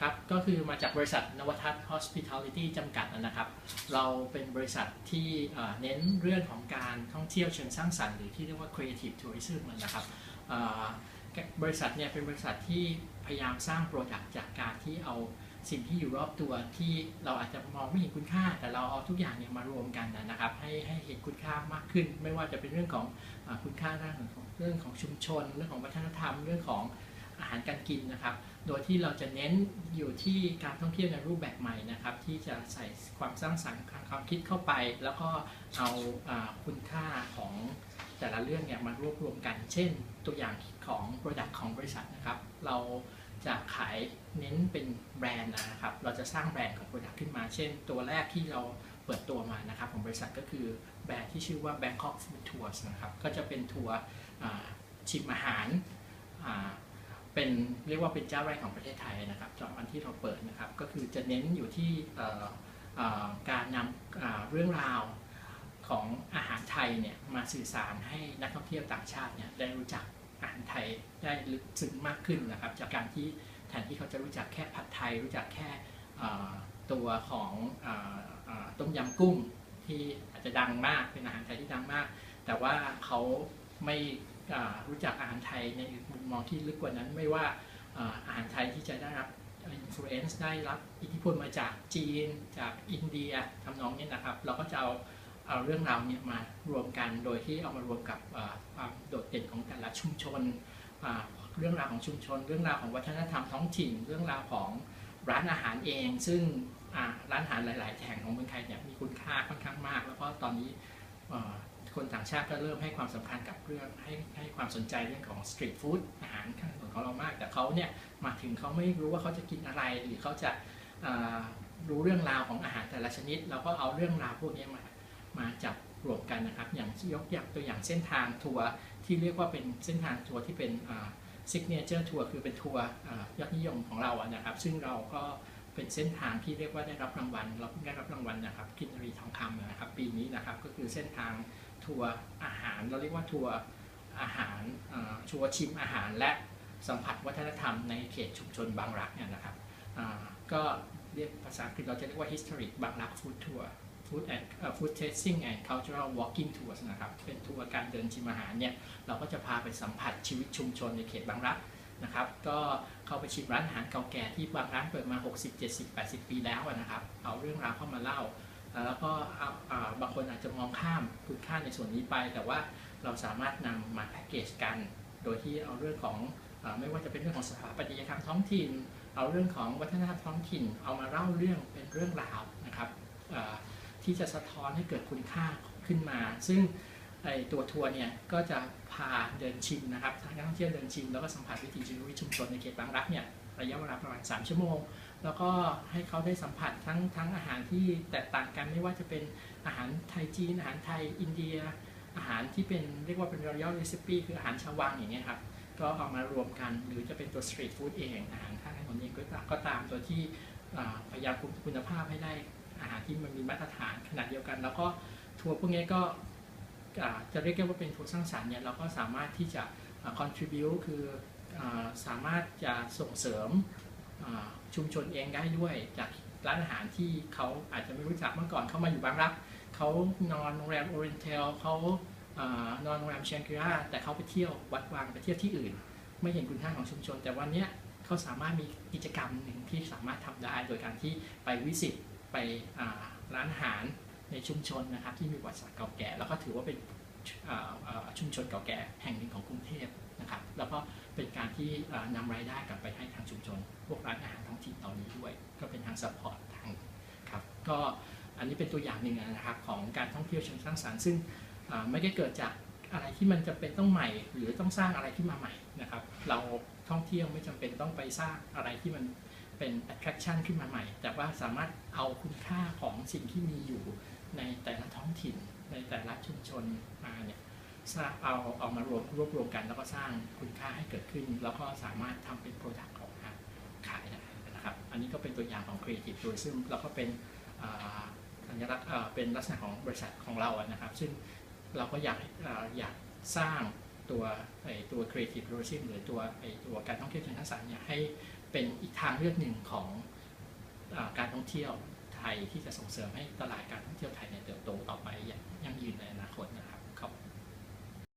ครับก็คือมาจากบริษัทนวัทัศน์ Hospitality จำกัดนะครับ เราเป็นบริษัทที่เน้นเรื่องของการท่องเที่ยวเชิงสร้างสรรค์หรือที่เรียกว่า Creative Tourism นะครับบริษัทเนี่ยเป็นบริษัทที่พยายามสร้างโปรดักต์จากการที่เอาสิ่งที่อยู่รอบตัวที่เราอาจจะมองไม่เห็นคุณค่า แต่เราเอาทุกอย่างเนี่ยมารวมกันนะครับ ให้ให้เห็นคุณค่ามากขึ้น ไม่ว่าจะเป็นเรื่องของอคุณค่าด้านของเรื่องของชุมชน เรื่องของวัฒนธรรมเรื่องของ อาหารการกินนะครับ โดยที่เราจะเน้นอยู่ที่การท่องเที่ยวในรูปแบบใหม่นะครับ ที่จะใส่ความสร้างสรรค์ความคิดเข้าไป แล้วก็เอาอคุณค่าของแต่ละเรื่องเนี่ยมารวบรวมกัน เช่น ตัวอย่างของ Product ของบริษัทนะครับ เราจะขายเน้นเป็นแบรนด์นะครับ เราจะสร้างแบรนด์ของ Product ขึ้นมา เช่น ตัวแรกที่เราเปิดตัวมานะครับของบริษัทก็คือแบรนด์ที่ชื่อว่า Bangkok Food Tours นะครับ ก็จะเป็นทัวร์ชิมอาหาร เป็นเรียกว่าเป็นเจ้าแรกของประเทศไทยนะครับจากวันที่เราเปิดนะครับ ก็คือจะเน้นอยู่ที่การนำเรื่องราวของอาหารไทยเนี่ยมาสื่อสารให้นักท่องเที่ยวต่างชาติเนี่ยได้รู้จักอาหารไทยได้ลึกซึ้งมากขึ้นนะครับ จากการที่แทนที่เขาจะรู้จักแค่ผัดไทย รู้จักแค่ตัวของออต้มยำกุ้งที่อาจจะดังมากเป็นอาหารไทยที่ดังมาก แต่ว่าเขาไม่ รู้จักอาหารไทยในมุมมองที่ลึกกว่านั้นไม่ว่าอาหารไทยที่จะได้รับอิม l ฟ e เ c e ได้รับอิทธิพลมาจากจีน จากอินเดียทำนองนี้นะครับ เราก็จะเอาเอาเรื่องราวเนี้มารวมกันโดยที่เอามารวมกับความโดดเด่นของแต่ละชุมชน เรื่องราวของชุมชน เรื่องราวของวัฒนธรรมท้องถิ่น เรื่องราวของร้านอาหารเอง ซึ่งร้านอาหารหลาย ๆ แห่งของเมืองไทยเนี่ยมีคุณค่าค่อนข้างมาก แล้วก็ตอนนี้ คนต่างชาติก็เริ่มให้ความสำคัญกับเรื่องให้ให้ความสนใจเรื่องของสตรีทฟู้ดอาหารข้างถนนของเรามาก แต่เขาเนี่ยมาถึงเขาไม่รู้ว่าเขาจะกินอะไรหรือเขาจะารู้เรื่องราวของอาหารแต่ละชนิด เราก็เอาเรื่องราวพวกนี้มามาจับรวมกันนะครับ อย่างยกอย่างตัวอย่างเส้นทางทัวร์ที่เรียกว่าเป็นเส้นทางทัวร์ที่เป็นซิกเนเจอร์ทัวร์คือเป็นทัวร์ยอดนิยมของเราอะนะครับ ซึ่งเราก็เป็นเส้นทางที่เรียกว่าได้รับรางวัล เราได้รับรางวัลนะครับกินรีทองคำนะครับ ปีนี้นะครับก็คือเส้นทาง ทัวร์อาหาร เราเรียกว่าทัวร์อาหารทัวร์ชิมอาหารและสัมผัสวัฒนธรรมในเขตชุมชนบางรักเนี่ยนะครับก็เรียกภาษาอังกฤษเราจะเรียกว่า historic บางรัก food tour food and uh, food tasting and cultural walking tours นะครับ เป็นทัวร์การเดินชิมอาหารเนี่ย เราก็จะพาไปสัมผัสชีวิตชุมชนในเขตบางรักนะครับ ก็เข้าไปชิมร้านอาหารเก่าแก่ที่บางร้านเปิดมา 60 70 80 ปีแล้วนะครับ เอาเรื่องราวเข้ามาเล่า แล้วก็เอาบางคนอาจจะมองข้ามคุณค่าในส่วนนี้ไป แต่ว่าเราสามารถนำมาแพ็กเกจกัน โดยที่เอาเรื่องของอไม่ว่าจะเป็นเรื่องของสถาปัตยกรรมท้องถิ่น เอาเรื่องของวัฒนธรรมท้องถิ่น เอามาเล่าเรื่องเป็นเรื่องราวนะครับที่จะสะท้อนให้เกิดคุณค่าขึ้นมา ซึ่งตัวทัวร์เนี่ยก็จะพาเดินชิมนะครับทางนักท่องเที่ยวเดินชิมแล้วก็สัมผัสวิถีชีวิตชุมชนในเขตบางรักเนี่ยระยะเวลาประมาณ 3 ชั่วโมง แล้วก็ให้เขาได้สัมผัสทั้งทั้งอาหารที่แตกต่างกันไม่ว่าจะเป็นอาหารไทยจีน อาหารไทยอินเดีย อาหารที่เป็นเรียกว่าเป็นรอยัลเรซิปีคืออาหารชาววังอย่างเงี้ยครับก็เอามารวมกันหรือจะเป็นตัวสตรีทฟู้ดเองอาหารข้างถนนเองก็ตามก็ตามตัวที่พยายามคุมคุณภาพให้ได้อาหารที่มันมีมาตรฐานขนาดเดียวกัน แล้วก็ทัวร์พวกนี้ก็จะเรียกว่าเป็นทัวร์สร้างสรรค์เนี่ยเราก็สามารถที่จะ contribute คือสามารถจะส่งเสริม ชุมชนเองได้ด้วย จากร้านอาหารที่เขาอาจจะไม่รู้จักเมื่อก่อนเขามาอยู่บางรักเขานอนโรงแรมโอเรนเทลเขาอนอนโรงแรมเชงกรีลาแต่เขาไปเที่ยววัดวางไปเที่ยวที่อื่น ไม่เห็นคุณค่าของชุมชน แต่วันนี้เขาสามารถมีกิจกรรมหนึ่งที่สามารถทำได้ โดยการที่ไปวิสิตไปร้านอาหารในชุมชนนะครับที่มีประวัติศาสตร์เก่าแก่ แล้วก็ถือว่าเป็นชุมชนเก่าแก่แห่งหนึ่งของกรุงเทพนะครับแล้วก็ การที่อ่านำรายได้กลับไปให้ทางชุมชน พวกร้านอาหารท้องถิ่นเหล่านี้ด้วย ก็เป็นทางซัพพอร์ตทางครับก็อันนี้เป็นตัวอย่างหนึ่งนะครับของการท่องเที่ยวเชิงสร้างสรรค์ซึ่งไม่ได้เกิดจากอะไรที่มันจะเป็นต้องใหม่ หรือต้องสร้างอะไรขึ้นมาใหม่นะครับ เราท่องเที่ยวไม่จำเป็นต้องไปสร้างอะไรที่มันเป็น attraction ขึ้นมาใหม่ แต่ว่าสามารถเอาคุณค่าของสิ่งที่มีอยู่ในแต่ละท้องถิ่น ในแต่ละชุมชนมาเนี่ย สร้างเอาเอามารวมรวบรวมกัน แล้วก็สร้างคุณค่าให้เกิดขึ้น แล้วก็สามารถทำเป็นโปรดักต์ออกมาขายได้นะครับ อันนี้ก็เป็นตัวอย่างของ Creative Tourism แล้วก็เป็นสัญลักษณ์เป็นลักษณะของบริษัทของเรานะครับ ซึ่งเราก็อยากออยากสร้างตัวไอตัว Creative Tourism หรือตัวไอตัวการท่องเที่ยวเชิงสร้างสรรค์เนี่ยให้เป็นอีกทางเลือกหนึ่งของอการท่องเที่ยวไทยที่จะส่งเสริมให้ตลาดการท่องเที่ยวไทยเนี่ยเติบโตต่อไปยังยืนในอนาคตนะครับ